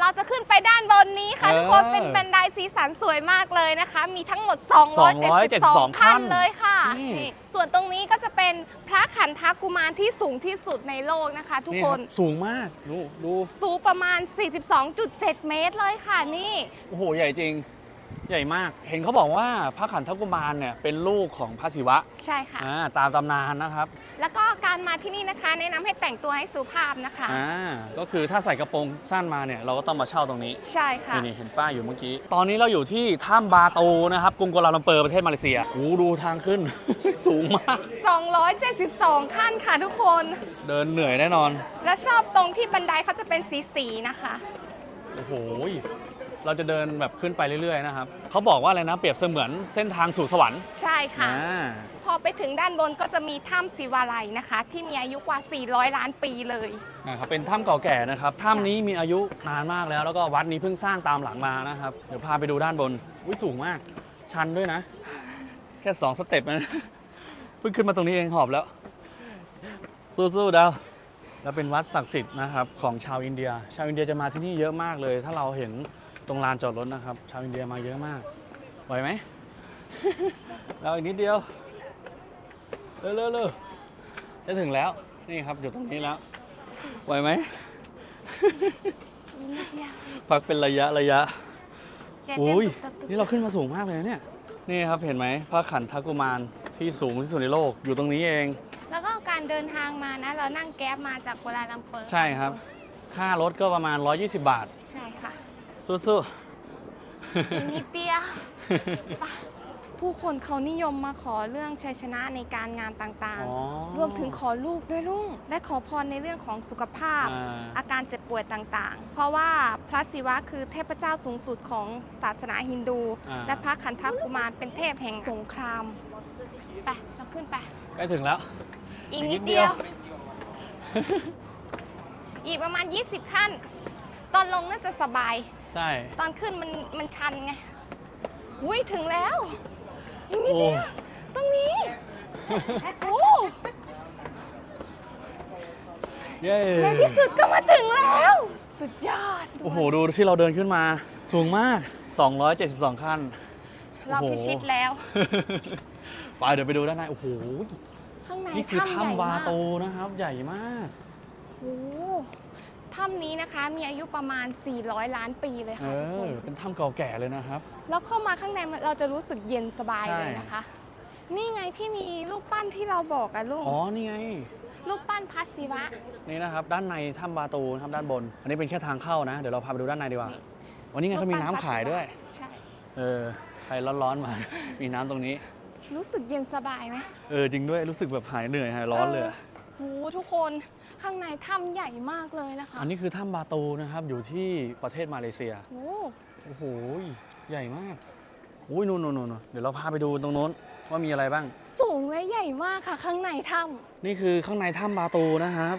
เราจะขึ้นไปด้านบนนี้ค่ะเออทุกคนเป็นบันไดสีสันสวยมากเลยนะคะ มีทั้งหมด 272 272ขั้นเลยค่ะนี่นี่ส่วนตรงนี้ก็จะเป็นพระขันธกุมารที่สูงที่สุดในโลกนะคะ ทุกนี่ครับนสูงมาก ดู ดู สูงประมาณ 42.7 เมตรเลยค่ะนี่ โอ้โห ใหญ่จริง ใหญ่มาก เห็นเขาบอกว่าพระขันธกุมารเนี่ยเป็นลูกของพระศิวะใช่ค่ะ อ่าตามตำนานนะครับแล้วก็การมาที่นี่นะคะ แนะนำให้แต่งตัวให้สุภาพนะคะ อ่าก็คือถ้าใส่กระโปรงสั้นมาเนี่ยเราก็ต้องมาเช่าตรงนี้ ใช่ค่ะ นี่นี่เห็นป้ายอยู่เมื่อกี้ ตอนนี้เราอยู่ที่ถ้ำบาตูนะครับ กรุงกัวลาลัมเปอร์ประเทศมาเลเซียโอ้โหดูทางขึ้น สูงมาก 272 ขั้นค่ะทุกคน เดินเหนื่อยแน่นอน แล้วชอบตรงที่บันไดเขาจะเป็นสีๆนะคะ โอ้โห เราจะเดินแบบขึ้นไปเรื่อยๆนะครับเขาบอกว่าอะไรนะเปรียบเสมือนเส้นทางสู่สวรรค์ใช่ค่ะ อ่าพอไปถึงด้านบนก็จะมีถ้ำศิวาลัยนะคะ ที่มีอายุกว่า 400 ล้านปีเลย นะครับเป็นถ้ำเก่าแก่นะครับถ้ำนี้มีอายุนานมากแล้ว แล้วก็วัดนี้เพิ่งสร้างตามหลังมานะครับเดี๋ยวพาไปดูด้านบนอุ้ยสูงมาก ชันด้วยนะ แค่สองสเต็ปนะเพิ่งขึ้นมาตรงนี้เองหอบแล้ว สู้ๆดาวแล้วเป็นวัดศักดิ์สิทธิ์นะครับของชาวอินเดีย ชาวอินเดียจะมาที่นี่เยอะมากเลย ถ้าเราเห็น ตรงลานจอดรถนะครับ ชาวอินเดียมาเยอะมากไหวไหม เราอีกนิดเดียวเร็วเร็วเร็วจะถึงแล้วนี่ครับอยู่ตรงนี้แล้วไหวไหม พักเป็นระยะระยะอุ้ยนี่เราขึ้นมาสูงมากเลยนะเนี่ยนี่ครับเห็นไหมพระขันธกุมารที่สูงที่สุดในโลกอยู่ตรงนี้เอง แล้วก็การเดินทางมานะ เรานั่งแก๊บมาจากกัวลาลัมเปอร์ใช่ครับ ค่ารถก็ประมาณ 120 บาท ใช่ค่ะ สู้อีกนิดเดียวๆไปผู้คนเขานิยมมาขอเรื่องชัยชนะในการงานต่างอ๋อ ๆ รวมถึงขอลูกด้วยลุงและขอพรในเรื่องของสุขภาพ อ่า อาการเจ็บป่วยต่างๆ เพราะว่าพระศิวะคือเทพเจ้าสูงสุดของศาสนาฮินดู อ่า และพระขันธกุมารเป็นเทพแห่งสงคราม ไป เราขึ้นไป ใกล้ถึงแล้ว อีกอีกนินิดดเดีเดียยววอีกประมาณ 20 ขั้น ตอนลงน่าจะสบาย ใช่ ตอนขึ้นมันมันชันไงอุ้ยถึงแล้วอีกนิดโอ้เดียว ตรงนี้ โอ้เย้ในที่สุดก็มาถึงแล้ว สุดยอดโอ้โห ดูที่เราเดินขึ้นมา สูงมาก 272 ขั้น เราพิชิตแล้ว ไปเดี๋ยวไปดูด้านใน โอ้โห ข้างในนี่คือถ้ำใหญ่ถ้ำบามากโตนะครับ ใหญ่มากโอ้ ถ้ำนี้นะคะมีอายุประมาณ 400 ล้านปีเลยเอค่ะทุกคอนเป็นถ้ำเก่าแก่เลยนะครับ แล้วเข้ามาข้างในมันเราจะรู้สึกเย็นสบายใช่ เลยนะคะ นี่ไงที่มีรูปปั้นที่เราบอกอะลุงอ๋อ นี่ไง รูปปั้นพระศิวะ นี่นะครับ ด้านในถ้ำบาตูนะครับด้านบน อันนี้เป็นแค่ทางเข้านะ เดี๋ยวเราพาไปดูด้านในดีกว่า นี่ วันนี้ไงเขามีน้ำขายด้วย ใช่ เออ ใครร้อนๆมา มีน้ำตรงนี้ รู้สึกเย็นสบายไหม เออ จริงด้วย รู้สึกแบบหายเหนื่อยหายร้อนเลยอะโอ้ โหทุกคนข้างในถ้ำใหญ่มากเลยนะคะอันนี้คือถ้ำบาตูนะครับ อยู่ที่ประเทศมาเลเซีย โอ้โอ้โห ใหญ่มากอุ้ยนู่นนู่นนู่นเดี๋ยวเราพาไปดูตรงโน้นว่ามีอะไรบ้าง สูงและใหญ่มากค่ะ ข้างในถ้ำนี่คือข้างในถ้ำบาตูนะครับ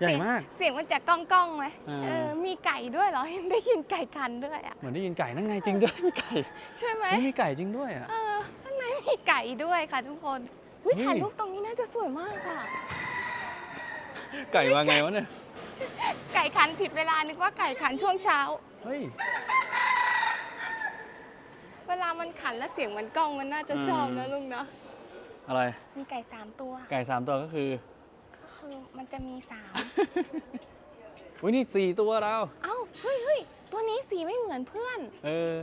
ใหญ่มาก เสียงมันจะก้องก้องๆไหมอ่าเออมีไก่ด้วยเหรอเห็นได้ยินไก่คันด้วยอะเหมือนได้ยินไก่นั่นไงจริงด้วยมีไก่ ใช่ไหมนี่มีไก่จริงด้วยอะเออข้างในมีไก่ด้วยค่ะทุกคน วินี่ถ่ายรูปตรงนี้น่าจะสวยมากค่ะ ไก่มาไงวะเนี่ย ไก่ขันผิดเวลานึกว่าไก่ขันช่วงเช้า เฮ้ย เวลามันขันแล้วเสียงมันก้องมันน่าจะชอบอืมนะลุงเนาะ อะไร มีไก่สามตัว ไก่สามตัวก็คือ ก็คือมันจะมีสามอุ้ยนี่สี่ตัวเรา เอ้า เฮ้ยเฮ้ยตัวนี้สีไม่เหมือนเพื่อน เออ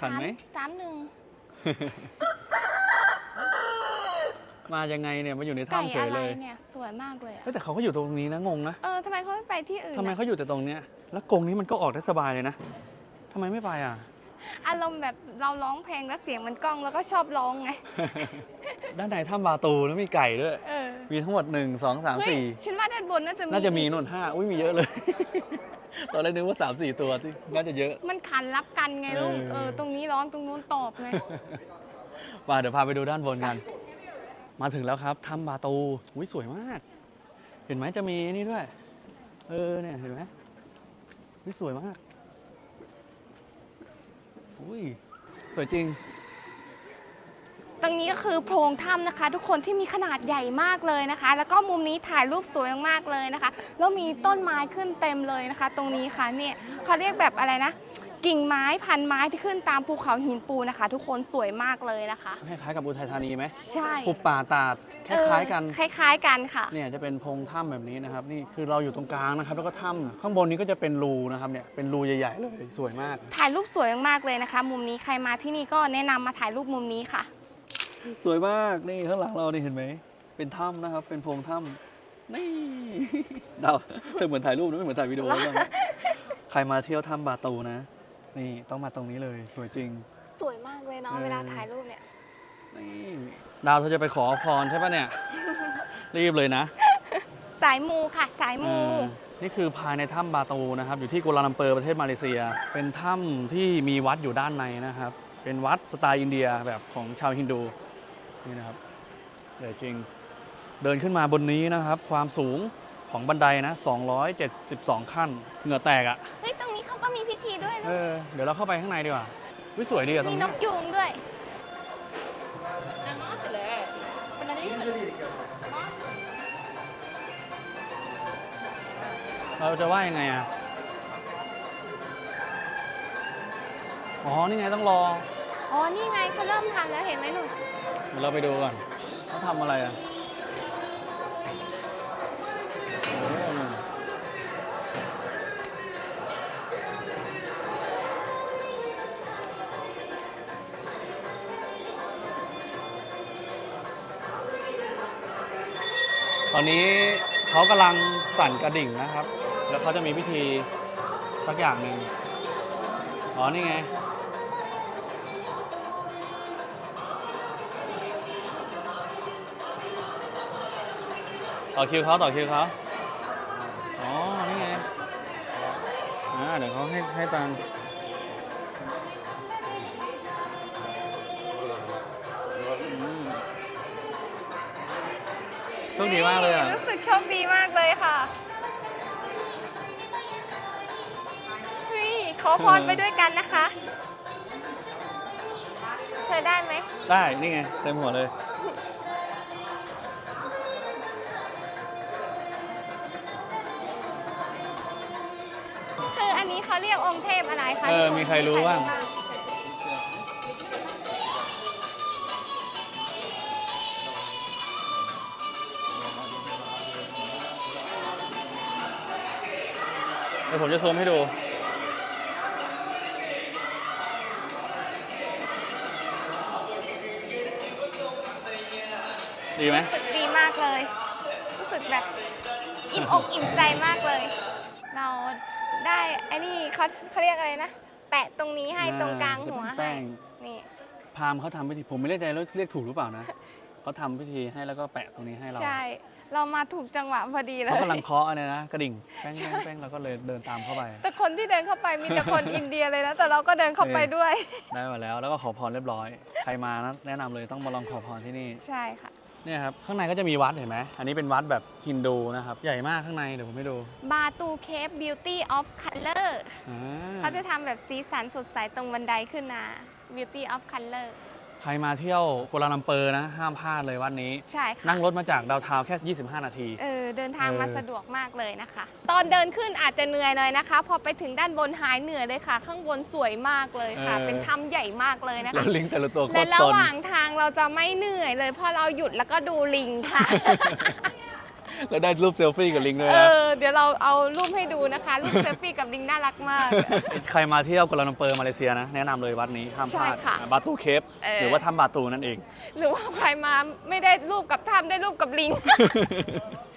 ขันไหมสาสามหนึ่ง มายังไงเนี่ยมาอยู่ในไก่ถ้ำเฉอะยไรเลยเนี่ยสวยมากเลยอะเฮ้ยแต่เขาก็อยู่ตรงนี้นะงงนะเออทำไมเขาไม่ไปที่อื่นทำไมอะเขาอยู่แต่ตรงเนี้ยแล้วกรงนี้มันก็ออกได้สบายเลยนะทำไมไม่ไปอะ อารมณ์แบบเราร้องเพลงแล้วเสียงมันก้องแล้วก็ชอบร้องไงด้านในถ้ำบาตูแล้วมีไก่ด้วย เออมีทั้งหมด 1 2 3เฮ้ย4ฉันว่าด้านบนน่าจะมีน่าจะมีอีกนุ่นห้าอุ้ยมีเยอะเลย ตอนแรกนึกว่า 3 4 ตัวที่น่าจะเยอะ มันขันรับกันไงลุงเออ เออตรงนี้ร้องตรงนู้นตอบไงมาเดี๋ยวพาไปดูด้านบนกัน มาถึงแล้วครับถ้ำบาตูอุ้ยสวยมาก เห็นไหมจะมีนี่ด้วย เออเนี่ยเห็นไหมอุ้ยสวยมาก อุ้ยสวยจริง ตรงนี้ก็คือโพรงถ้ำนะคะ ทุกคนที่มีขนาดใหญ่มากเลยนะคะ แล้วก็มุมนี้ถ่ายรูปสวยมากๆเลยนะคะ แล้วมีต้นไม้ขึ้นเต็มเลยนะคะ ตรงนี้ค่ะเนี่ยเขาเรียกแบบอะไรนะ กิ่งไม้พันไม้ที่ขึ้นตามภูเขาหินปูนนะคะ ทุกคนสวยมากเลยนะคะ คล้ายๆกับอุทัยธานีไหมใช่ปุบป่าตาดคล้ายๆกันเออคล้าย ๆ กันค่ะ เนี่ยจะเป็นโพรงถ้ำแบบนี้นะครับ นี่คือเราอยู่ตรงกลางนะครับ แล้วก็ถ้ำข้างบนนี้ก็จะเป็นรูนะครับเนี่ยเป็นรูใหญ่ๆเลยสวยมาก ถ่ายรูปสวยมากๆเลยนะคะ มุมนี้ใครมาที่นี่ก็แนะนำมาถ่ายรูปมุมนี้ค่ะ สวยมากนี่ข้างหลังเรานี่เห็นไหมเป็นถ้ำนะครับ เป็นโพรงถ้ำนี่ ดาวเธอเหมือนถ่ายรูปนะไม่เหมือนถ่ายวิดีโอเลยใครมาเที่ยวถ้ำบาตูนะ นี่ต้องมาตรงนี้เลยสวยจริง สวยมากเลยเนาะเออ เวลาถ่ายรูปเนี่ย นี่ดาวเธอจะไปขอพรใช่ปะเนี่ย รีบเลยนะสายมูค่ะ สายมูเออนี่คือภายในถ้ำบาตูนะครับ อยู่ที่กัวลาลัมเปอร์ประเทศมาเลเซีย เป็นถ้ำที่มีวัดอยู่ด้านในนะครับ เป็นวัดสไตล์อินเดียแบบของชาวฮินดูนี่นะครับใหญ่จริง เดินขึ้นมาบนนี้นะครับ ความสูง ของบันไดนะ 272 ขั้น เหงื่อแตกอะ่ะ เฮ้ย ตรงนี้เขาก็มีพิธีด้วยเอนะอ เดี๋ยวเราเข้าไปข้างในดีกว่าวิสวยดีอะตรมีงนเนี้กยยูงด้วย เราจะว่ายังไงอะอ๋อ นี่ไงต้องรอ อ๋อ นี่ไงเขาเริ่มทำแล้วเห็นไหมหนู เดี๋ยวเราไปดูก่อนเขาทำอะไรอะ ตอนนี้เขากำลังสั่นกระดิ่งนะครับ แล้วเขาจะมีพิธีสักอย่างหนึ่งอ๋อ นี่ไง ต่อคิวเขาต่อคิวเขา เดี๋ยวเขาให้ให้ตังค์อืมโชคดีมากเลยอะ รู้สึกโชคดีมากเลยค่ะเฮ้ยขอพรไปด้วยกันนะคะ เธอได้ไหม ได้ นี่ไง เต็มหัวเลย นนี้เขาเรียกองค์เทพอะไรคะเออทุกนมีใครรู้บ้าง เดี๋ยวผมจะซูมให้ดู ดีไหม รู้สึกดีมากเลย รู้สึกแบบ อิ่มอกอิ่มใจมากเลยเรา ได้ไอ้นี่เขาเขาเรียกอะไรนะ แปะตรงนี้ให้อ่าตรงกลางหัวจะเป็นแป้ให้งนี่ พราหมณ์เขาทำพิธีผมไม่แน่ใจแล้วเรียกถูกหรือเปล่านะเขาทำพิธีให้แล้วก็แปะตรงนี้ให้เราใช่ เรามาถูกจังหวะพอดีเลยเขากำลังเคาะอะไรนะกระดิ่งแป้งแป้งแป้งเราก็เลยเดินตามเข้าไป แต่คนที่เดินเข้าไปมีแต่คน อินเดียเลยนะ แต่เราก็เดินเข้าไปด้วย ได้มาแล้วแล้วก็ขอพรเรียบร้อย ใครมานะแนะนำเลยต้องมาลองขอพรที่นี่ ใช่ค่ะ เนี่ยครับข้างในก็จะมีวัดเห็นไหมอันนี้เป็นวัดแบบฮินดูนะครับ ใหญ่มากข้างในเดี๋ยวผมให้ดู บาตูเคฟบิวตี้ออฟคัลเลอร์อ่าเขาจะทำแบบสีสันสดใสตรงบันไดขึ้นมา Beauty of Color ใครมาเที่ยวกัวลาลัมเปอร์นะ ห้ามพลาดเลยวัดนี้ ใช่ค่ะนั่งรถมาจากดาวเทาวน์แค่ 25 นาที เออเดินทางมาเออสะดวกมากเลยนะคะ ตอนเดินขึ้นอาจจะเหนื่อยหน่อยนะคะ พอไปถึงด้านบนหายเหนื่อยเลยค่ะ ข้างบนสวยมากเลยค่ะเป็นถ้ำใหญ่มากเลยนะแล้คะวลิงแต่ละตัวโคและตรระซหนว่างทางเราจะไม่เหนื่อยเลยเพราะเราหยุดแล้วก็ดูลิงค่ะ แล้วได้รูปเซลฟี่กับลิงด้วยเอนะ อ เดี๋ยวเราเอารูปให้ดูนะคะรูปเซลฟี่กับลิงน่ารักมาก ใครมาเที่ยวกัวลาลัมเปอร์มาเลเซียนะ แนะนำเลยวัดนี้ห้ามพลาดใช่ค่ะบาตูเคฟเออ หรือว่าถ้ำบาตูนั่นเอง หรือว่าใครมาไม่ได้รูปกับถ้ำได้รูปกับลิง